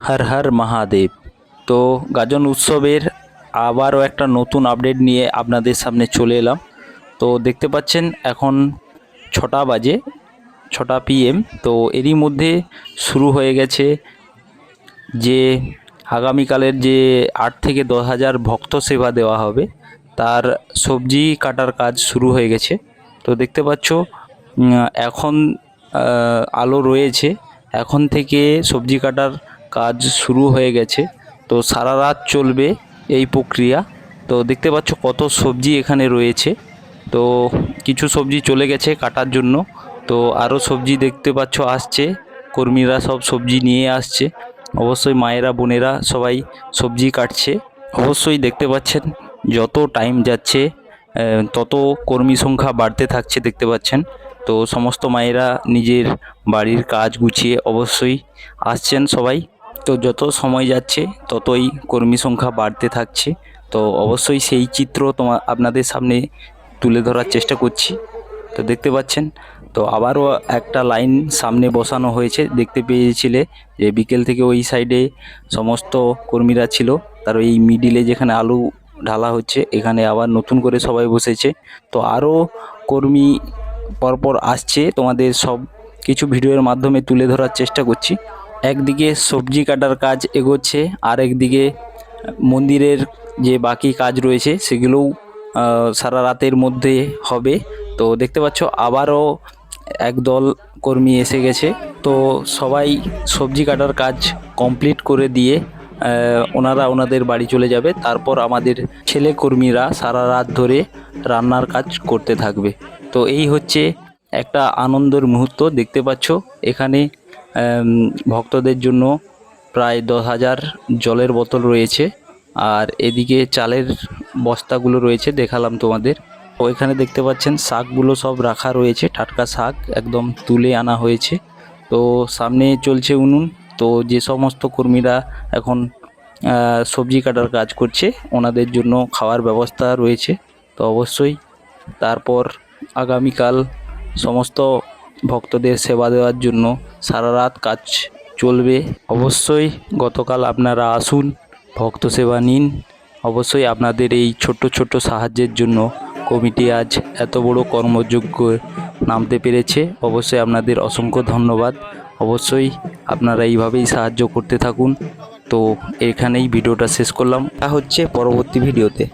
হর হর মহাদেব। তো গাজন উৎসবের আবারও একটা নতুন আপডেট নিয়ে আপনাদের সামনে চলে এলাম। তো দেখতে পাচ্ছেন এখন ছটা বাজে, ছটা পিএম তো এরই মধ্যে শুরু হয়ে গেছে যে আগামীকালের যে আট থেকে দশ হাজার ভক্ত সেবা দেওয়া হবে, তার সবজি কাটার কাজ শুরু হয়ে গেছে। তো দেখতে পাচ্ছ এখন আলো রয়েছে। এখন থেকে সবজি কাটার কাজ শুরু হয়ে গেছে। তো সারা রাত চলবে এই প্রক্রিয়া। তো দেখতে পাচ্ছ কত সবজি এখানে রয়েছে। তো কিছু সবজি চলে গেছে কাটার জন্য। তো আরও সবজি দেখতে পাচ্ছ আসছে। কর্মীরা সব সবজি নিয়ে আসছে। অবশ্যই মায়েরা, বোনেরা সবাই সবজি কাটছে। অবশ্যই দেখতে পাচ্ছেন যত টাইম যাচ্ছে তত কর্মী সংখ্যা বাড়তে থাকছে দেখতে পাচ্ছেন। তো সমস্ত মায়েরা নিজের বাড়ির কাজ গুছিয়ে অবশ্যই আসছেন সবাই। তো যত সময় যাচ্ছে, ততই কর্মী সংখ্যা বাড়তে থাকছে। তো অবশ্যই সেই চিত্র তোমার আপনাদের সামনে তুলে ধরার চেষ্টা করছি। তো দেখতে পাচ্ছেন, তো আবারও একটা লাইন সামনে বসানো হয়েছে। দেখতে পেয়েছিলে যে বিকেল থেকে ওই সাইডে সমস্ত কর্মীরা ছিল। তার ওই মিডিলে যেখানে আলু ঢালা হচ্ছে, এখানে আবার নতুন করে সবাই বসেছে। তো আরও কর্মী পরপর আসছে। তোমাদের সব কিছু ভিডিওর মাধ্যমে তুলে ধরার চেষ্টা করছি। একদিকে সবজি কাটার কাজ এগোচ্ছে আর একদিকে মন্দিরের যে বাকি কাজ রয়েছে সেগুলোও সারা রাতের মধ্যে হবে। তো দেখতে পাচ্ছ, আবারও একদল কর্মী এসে গেছে। তো সবাই সবজি কাটার কাজ কমপ্লিট করে দিয়ে ওনারা ওনাদের বাড়ি চলে যাবে। তারপর আমাদের ছেলে কর্মীরা সারা রাত ধরে রান্নার কাজ করতে থাকবে। তো এই হচ্ছে একটা আনন্দের মুহূর্ত। দেখতে পাচ্ছ, এখানে ভক্তদের জন্য প্রায় দশ হাজার জলের বোতল রয়েছে। আর এদিকে চালের বস্তাগুলো রয়েছে, দেখালাম তোমাদের। ওইখানে দেখতে পাচ্ছেন, শাকগুলো সব রাখা রয়েছে, টাটকা শাক একদম তুলে আনা হয়েছে। তো সামনে চলছে উনুন। তো যে সমস্ত কর্মীরা এখন সবজি কাটার কাজ করছে, ওনাদের জন্য খাওয়ার ব্যবস্থা রয়েছে। তো অবশ্যই তারপর আগামীকাল সমস্ত ভক্তদের সেবা দেওয়ার জন্য সারা রাত কাজ চলবে। অবশ্যই গতকাল আপনারা আসুন, ভক্ত সেবা নিন। অবশ্যই আপনাদের এই ছোট্ট ছোট্ট সাহায্যের জন্য কমিটি আজ এত বড় কর্মযোগ্য নামতে পেরেছে। অবশ্যই আপনাদের অসংখ্য ধন্যবাদ। অবশ্যই আপনারা এইভাবেই সাহায্য করতে থাকুন। তো এখানেই ভিডিওটা শেষ করলাম। তা হচ্ছে পরবর্তী ভিডিওতে।